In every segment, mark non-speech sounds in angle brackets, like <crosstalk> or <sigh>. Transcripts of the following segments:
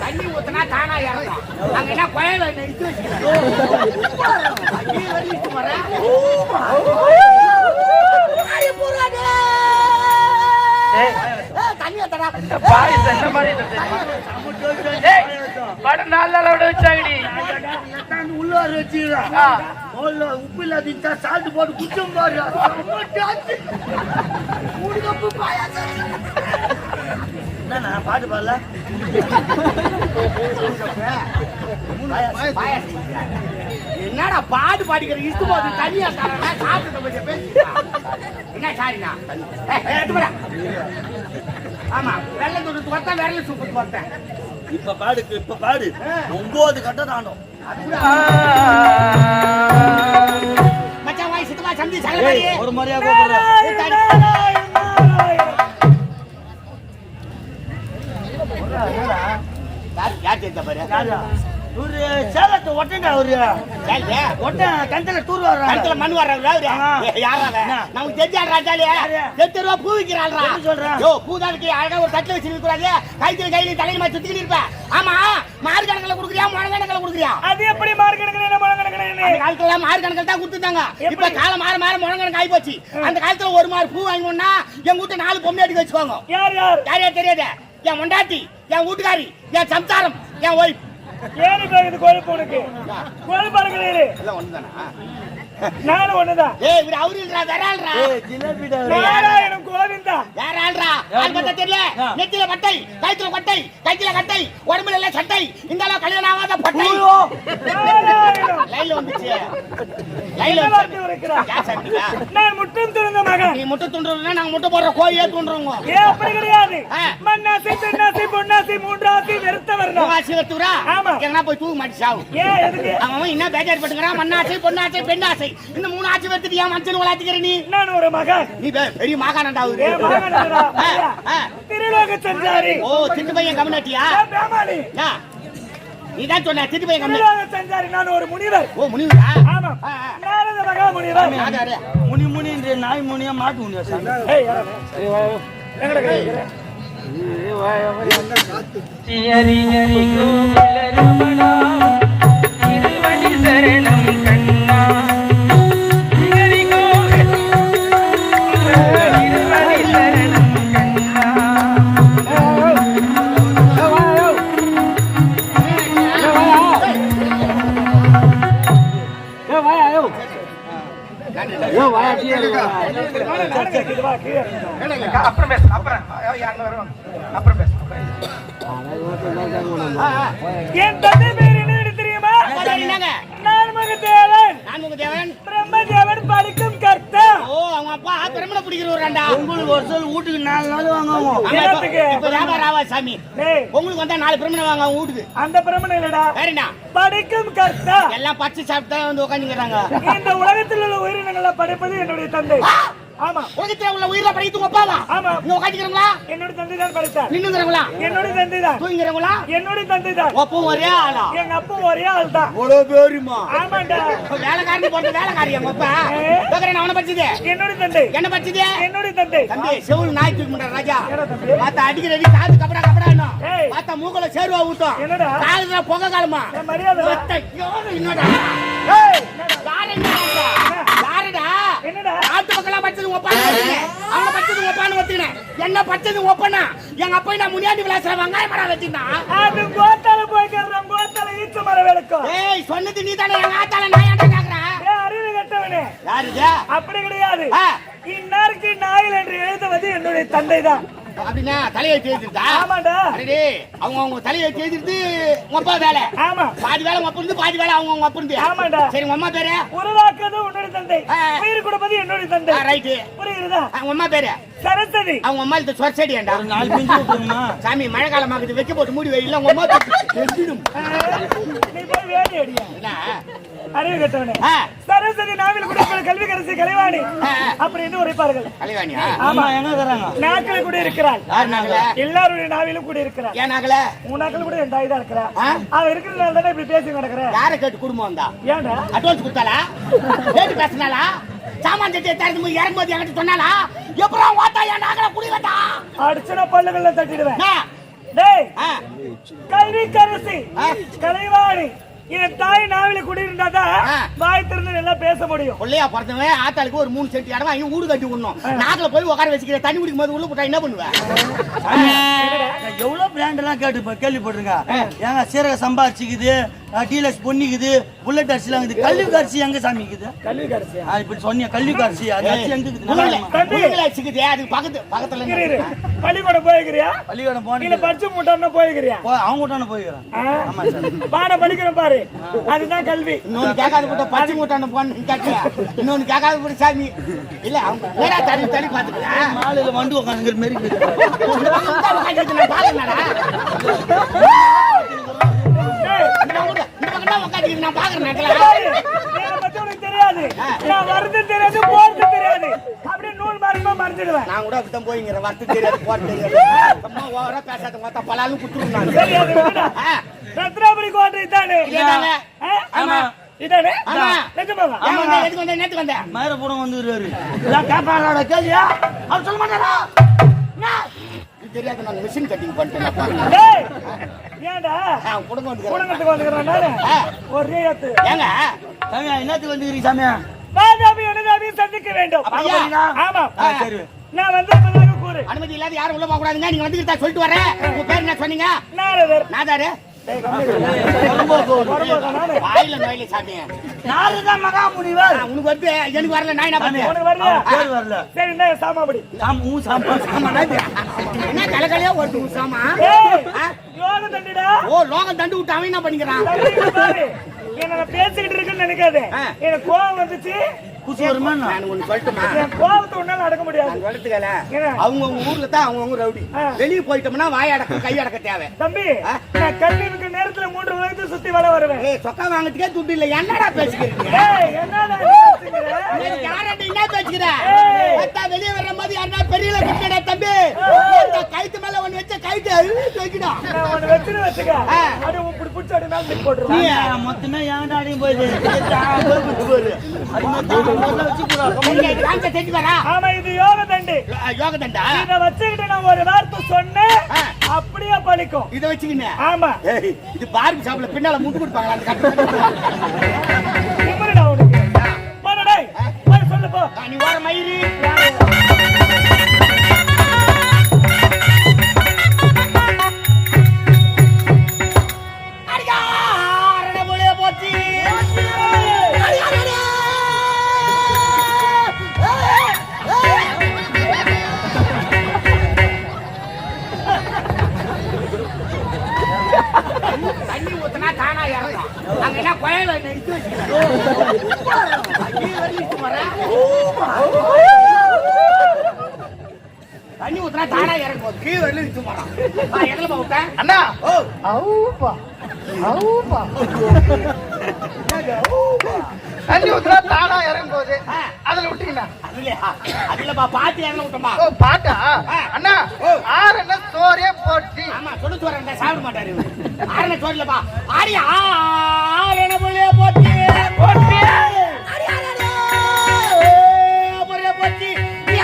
தண்ணி ஊத்தினா தானா இறங்கும். அங்க என்ன குழந்தை நிறுத்தி வச்சுக்கிறேன் தண்ணி ஊத்தடா பாய் சண்டை மாதிரி பட நாலு நாளோட உப்பு இல்லாத சால்ட் போட்டு குச்சம் பாரு. என்னண்ணா பாட்டு பாடல. என்னடா பாடு பாடிக்கிற இஷ்டு போது தனியா தரேன் சாப்பிட்டு. என்ன சாரிண்ணா. ஆமா வெள்ளை துண்டு வரத்தேன் வெள்ளை சூப்பு வரத்தேன் இப்ப பாடு இப்ப பாடு. ஒன்பது கட்ட தாண்டும். மச்சான் வாய் சித்தமா சந்தி சகலமாரி ஒரு மாதிரியா யார் யார் தெரிஞ்ச பாரு ஒரு சேலத்தை ஒட்டண்டா ஒரு? ஒட்ட கந்தல டூர் வர்றாங்க கழுத்துல மண். ஏய், யாரா? என்ன? நமக்கு தெரிஞ்சாடுறா ஜாலியா? யாரு? எட்டு ரூபா பூ விக்கிறாள்ரா. எப்படி சொல்ற? யோ, பூதானுக்கு அழகா ஒரு தட்டுல வச்சிருக்க கூடாது. கைத்துல கையில தலையில மாதிரி சுத்திக்கிட்டு இருப்ப. ஆமா, மாறு கணக்குல குடுக்குறியா, முழ கணக்குல குடுக்குறியா? அது எப்படி மார்க் முழங்க அந்த எடுக்கிறேன் காலத்துல மாறு கணக்குல தான் கொடுத்துருந்தாங்க. இப்ப காலம் மாற மாற முழ கணக்கு ஆகி போச்சு. அந்த காலத்துல ஒரு மாறு பூ வாங்கினோம்னா, எங்க வீட்டு நாலு பொம்மை அடிக்க வச்சுக்கோங்க. யார் யார் தெரியாது? என் முண்டாட்டி, என் வீட்டுக்காரி, என் சம்சாரம், என் ஒய்ஃப். இப்ப இது கொழுப்பு உனக்கு கொழுப்பு எடுக்கிறீரு எல்லாம் ஒண்ணுதானா? நானும் ஒண்ணுதான். ஏய், இவரு அவரு இல்லடா, வேற ஆள்ரா. ஏய் ஜிலேபிடா நாராயணம் கோவிந்தா. வேற ஆள்ரா ஆள் பார்த்தா தெரியல? நெத்தில பட்டை கைத்துல பட்டை கைத்துல கட்டை உடம்புல எல்லாம் சட்டை. இந்த அளவு கல்யாணம் ஆகாத பட்டை. லைன்ல வந்துச்சு? நான் முட்டும் மகன். நீ முட்டை துண்டுறதுனா நாங்க முட்டை போடுற கோழியே துண்டுறோங்க ஏன் அப்படி கிடையாது. ஆ. மண்ணாசி பெண்ணாசி பொன்னாசி மூன்றாசி வெறுத்தவர் தான் முகாசி வெத்துறா ஆமா. எங்கன்னா போய் தூக்கு மாட்டி சாவு ஏன் எதுக்கு? அவன் அவன் என்ன பேஜார் பட்டுக்கிறான்? மண்ணாசை பொன்னாசை பெண்ணாசை. இந்த மூணு ஏன் மஞ்சள் வளாத்திக்கிற நீ? நான் ஒரு மகன். நீ பெரிய மாகாணண்டா அவரு. ஏன் மகன் இல்லடா? ஆ, ஆ. திருலோக சஞ்சாரி. ஓ திட்டு பையன் கம்னாட்டியா பேமானி நீ தான் சொன்ன திருலோக சஞ்சாரி நான் ஒரு முனிவர். ஓ முனிவரா? ஆமா. நாரத மகா முனிவர். முனி முனின்ற நாய் முனியா மாட்டு முனியா சாமி. ஏய், யாரா? எங்கடா அப்புறம் பேச அப்புறம் அப்புறம் பேச என் தந்தை பேர் என்ன தெரியுமா? என்னங்க நான்முகத்தேவன். நான்முகதேவன் பிரம்மதேவன் படிக்கும் கர்த்தா ஓ அவங்க அப்பா பிரம்மனை பிடிக்கிறவராண்டா உங்களுக்கு ஒரு சொல் வீட்டுக்கு நாலு நாள் வாங்குவோம்? இப்ப- வியாபாரம் சாமி. உங்களுக்கு வந்தா நாலு பிரம்மனை வாங்க அவங்க வீட்டுக்கு. அந்த பிரம்மன் இல்லடா. படிக்கும் கர்த்தா. எல்லாம் பச்சை சாப்பிட்டு வந்து உட்காந்துக்கிறாங்க இந்த உலகத்தில் உள்ள உயிரினங்களை படைப்பது என்னுடைய தந்தை. ஆமா. உலகத்துல உள்ள உயிரை படிக்கிறது உங்க அப்பாவா ஆமா. உட்காந்துக்கிறீங்களா என்னுடைய தந்தை தான் படைத்தார். நின்னுங்கிறவங்களா என்னுடைய தந்தை தான் தூங்குறவங்களா என்னுடைய தந்தை தான் ஒப்பும் ஒரே ஆளா? எங்க அப்பா ஒரே ஆள் தான் இவ்வளோ பேருமா? ஆமாண்டா. வேலைக்காரன் போறது வேலைக்காரி எங்க அப்பா ஏ. கேக்குறேன் அவனை படிச்சது? என்னுடைய தந்தை. என்ன படிச்சது? என்னுடைய தந்தை. தம்பி செவுள் நாய் தூக்கி முட்டார் ராஜா. என்னடா? பார்த்தா அடிக்கிறடி காது கபடா மூக்கல சேருவா ஊட்டும். என்னடா? காதுல புகை காலமா என் மரியாதை இன்னொடா. ஏய்? யாருடா? என்னடா படிச்சது உங்க அப்பான்னு ஒத்துக்கினேன். அவங்க படிச்சது உங்க அப்பான்னு ஒத்துக்கினேன். என்ன படிச்சது உங்க அப்பனா? எங்க அப்பா என்ன முனியாண்டி விலாசல வெங்காய மரம் வச்சிருந்தான். அது கோத்தால போய் கேக்குறான் கோத்தால ஈச்ச மரம் விளக்கும் ஏய், சொன்னது நீதானே, எங்க ஆத்தால நான் ஏன்டா கேக்குறேன்? ஏ அறிவு கட்டவனே யாரு? அப்படி கிடையாது இன்னாருக்கு நாயில் என்று எழுதுவது என்னுடைய தந்தை தான் அப்படின்னா தலையை எழுதிருந்தா? ஆமாண்டா. அடடே, அவங்க அவங்க தலையை எழுதிட்டு உங்க அப்பா வேலை. ஆமா. பாதி வேலை உங்க அப்பா இருந்து, பாதி வேலை அவங்க உங்க அப்பா இருந்து. ஆமாண்டா. சரி உங்க அம்மா பேரு? உருவாக்குறது உன்னுடைய தந்தை. ஆ. உயிர் கொடுப்பது என்னுடைய தந்தை. ரைட்டு. புரியுதா அவங்க அம்மா பேரு? சரஸ்வதி. அவங்க அம்மா இந்த நாலு பிஞ்சு விட்டுருங்கம்மா. சாமி மழை காலமாக்குது வைக்க போட்டு மூடி வை. இல்ல உங்க அம்மா நீ போய் வேடி அடியா? என்ன? அறிவு கட்டவனே. சரஸ்வதி நாவில் குடிப்பது கல்வி கரசி கலைவாணி. அப்படின்னு உரைப்பார்கள். ஆமா. எங்க இருக்கிறாங்க? நாக்கள் கூட இருக்கிறாள். எல்லாருடைய நாவிலும் கூட இருக்கிறாள். ஏன் நாங்கள உன் நாக்கள் கூட என் தாய் தான் இருக்கிறா? அவ இருக்கிறதுனால தானே இப்படி பேசி கிடக்குற? யாரை கேட்டு குடும்பம் வந்தா? ஏன்டா அட்வான்ஸ் கொடுத்தாளா? கேட்டு பேசினாளா? சாமான் சட்டியை திறந்து போய் இறங்கும்போது என்கிட்ட சொன்னாளா? எப்பறம் வாத்தா என் நாங்கள குடி வந்தா? அடிச்சனா பல்லுகள்ல தட்டிடுவேன். என்ன? டேய் கல்வி கரசி. கலைவாணி. என் தாய் நாவில குடியிருந்தாதான் ஆ. வாய் திறந்து நல்லா பேச முடியும். கொள்ளையா பிறந்தவன் ஆத்தாளுக்கு ஒரு மூணு சென்ட் இடம் வாங்கி வீடு கட்டி விடணும் நாக்கில் போய் உட்கார வச்சுக்கிற தண்ணி குடிக்கும் போது உள்ள போட்டா என்ன பண்ணுவேன் எவ்வளவு பிராண்ட் எல்லாம் கேட்டு கேள்விப்பட்டிருங்க ஏங்க சீரக சம்பாரிச்சுக்குது டீலக்ஸ் பொன்னிக்குது புல்லட் அரிசிலாம் இருக்குது. கல்வி அரிசி எங்க சாமி இருக்குது? கல்வி கரசி ஆ, இப்படி சொன்னீங்க கல்வி அரிசி. அது அரிசி எங்க இருக்குது? அதுக்கு பக்கத்து பக்கத்துல. பள்ளிக்கூடம் போயிருக்கிறியா பள்ளிக்கூடம் போனீங்க படிச்சு முட்டோன்னு போயிருக்கிறியா அவங்க கிட்ட போய்க்கிறேன் ஆ? ஆமா சார். பாடம் படிக்கிறேன் பாரு. அதுதான் கல்வி. இன்னொன்னு கேட்காத போட்ட பச்சை மூட்டான போன்னு கேட்கல இன்னொன்னு கேட்காத போட்டு சாமி. இல்ல அவங்க நேரா தள்ளி தள்ளி பாத்துக்கிறேன் மாலையில வந்து உட்காந்துங்கிற மாரி இருக்குது. <laughs> ஏய், நான் பாக்குறேன் தெரியாது. நான் தெரியாது போறது தெரியாது. அப்படியே நூல் மாறிமா மறைஞ்சிடுவேன். நான் கூட அப்படித்தான் போய்ங்கிற வரத்து தெரியாது போறது தெரியாது. அம்மா ஓவரா பேசாத மொத்த பலாலும் தெரியாது விடுடா. ரத்னாபுரி கோட்டை? ஆமா. இதானே? ஆமா. நிஜமாவா? ஏன் வந்த எதுக்கு வந்த நேத்து வந்த மயிரபுரம் வந்து வருவாரு இதான் கேட்பாங்களோட கேள்வியா அவர் சொல்ல மாட்டாரா? தெரியாது நான் மிஷின் கட்டிங் பண்ணிட்டேன். டேய், ஏன்டா? குடும்பம் வந்து குடும்பத்துக்கு வந்துக்கிறேன் நானு. ஒரே ஏத்து ஏங்க? சாமியா என்னத்துக்கு வந்துக்கிறீங்க சாமியா? வாதாபி எனதாபி சந்திக்க வேண்டும். அப்படியா? ஆமா. சரி. நான் வந்து கூறு அனுமதி இல்லாத யாரும் உள்ள போக கூடாதுங்க நீங்க வந்து சொல்லிட்டு வரேன் உங்க பேர் என்ன சொன்னீங்க? நாரதர். நாதாரு? சாமி ஆ, உனக்கு வந்து எனக்கு வரல நான் என்ன பேர் வரல. சரி இந்த சாமாபடி. சாம் ஊ சாம்பா என்ன கலகலையா ஒரு சாமா? யோக தண்டிடா. ஓ லோகம் தண்டு விட்டு அவன் என்ன பண்ணிக்கிறான்? என்ன பேசிக்கிட்டு இருக்கேன்னு நினைக்காத. எனக்கு கோவம் வந்துச்சு. குசு வருமா? நான் ஒண்ணு சொல்லட்டுமா என் கோவத்தை உன்னால அடக்க முடியாது. என்ன? அவங்க ஊர்ல தான் அவங்க ரவுடி. ஆ. வெளிய போயிட்டோம்னா வாய் அடக்கம் கை அடக்க தேவை. தம்பி? நான் கல்வி இருக்கிற நேரத்துல மூன்று உலகத்தை சுத்தி வர வருவேன் சொக்கா வாங்கறதுக்கே துட்டு இல்ல என்னடா பேசிக்கிறீங்க என்னடா பேசுகிற? யார்கிட்ட என்ன. பார்த்தா வெளிய வர்ற மாதிரி யாரா பெரியல குட்டடா தம்பி? கைத்து மேல ஒண்ணு வச்ச கைத்து தூக்கிடா நான் உன்னை வச்சுன்னு வச்சுக்க. உன் இப்படி புடிச்சு அப்படியே மேல தூக்கி போட்டுருவேன். மொத்தமே காமிச்ச தெரிஞ்சு வரா ஆமா இது யோக தண்டி. யோக தண்டா? இத வச்சுக்கிட்டு நான் ஒரு வார்த்தை சொன்னேன். அப்படியே பலிக்கும் இத வச்சுக்கினே ஆமா. இது பார்பி ஷாப்ல பின்னால முட்டு கொடுப்பாங்க அந்த கட்டு. சொல்லு போ தானா இறங்கும் அங்க என்ன குழல் நிறுத்தி தண்ணி ஊத்துனா தானா இறங்கும். கீழே வரல இழுத்து போறான் போட்டேன் அண்ணா. ஓ அவுப்பா. அவுப்பா. தண்ணி ஊத்துனா தானா இறங்கும் போது. அதுல விட்டீங்கன்னா அதுலயா? அதுலப்பா பாத்து இறங்க விட்டோமா? ஓ பாட்டா. அண்ணா. ஆறு என்ன சோறே போட்டு ஆமா சொல்லு சோறா சாப்பிட மாட்டாரு ஆடி ஆறுன புள்ளைய போச்சு போச்சு. ஆடி ஆறாடே. புள்ளைய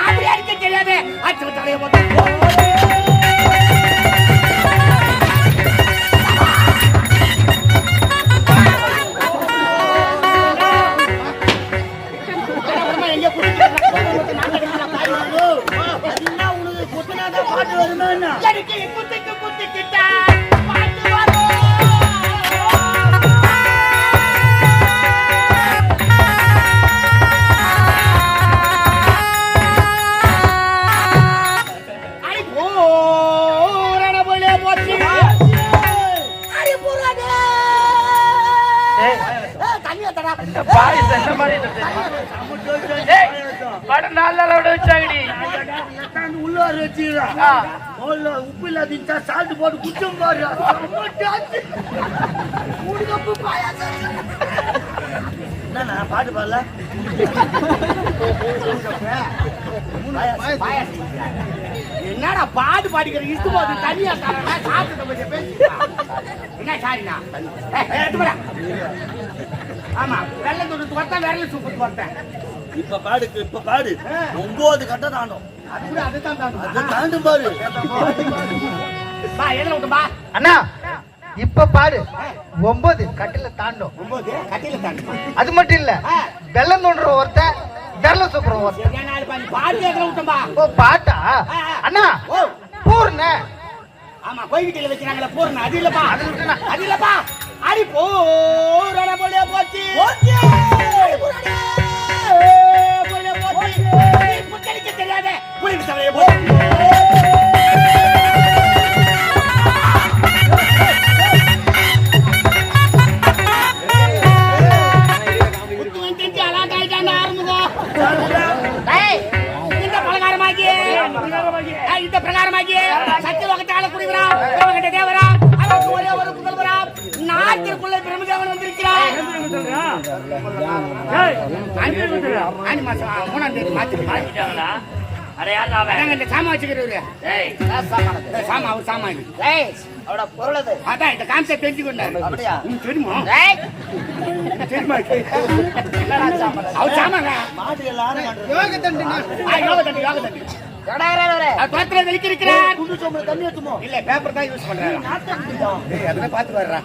அப்படி அடிக்க தெரியாதே. அச்சு தலைய போட்டு உப்பு இல்லாத சால்ட் போட்டு குச்சம் பாரு. என்னண்ணா பாட்டு பாடல. என்னடா பாட்டு பாடிக்கிற இஷ்டு போது தனியா தரேன் என்ன சாரிண்ணா? போடா. ஆமா வெள்ளை துண்டு துவத்தா விரல சூப்பு துவத்தேன் இப்ப பாடு இப்ப பாடு. ஒன்பது கட்ட தாண்டும். அது தாண்டும் பாரு. அண்ணா இப்ப பாடு. ஒன்பது கட்டில தாண்டும். கட்டில தாண்டி அது மட்டும் இல்ல வெள்ளம் தோன்ற ஒருத்த விரல சூக்குற ஒருத்த. ஓ பாட்டா? அண்ணா ஓ. பூர்ண. ஆமா கோயில்கிட்ட வச்சுனாங்களே பூர்ண. அது இல்லப்பா. அது இல்லப்பா. அடி போச்சு? போச்சு. தெரியாத புலிக்கு தலைய போச்சு இல்ல பேப்பர் தான் யூஸ் அதெல்லாம் பாத்து வர்றா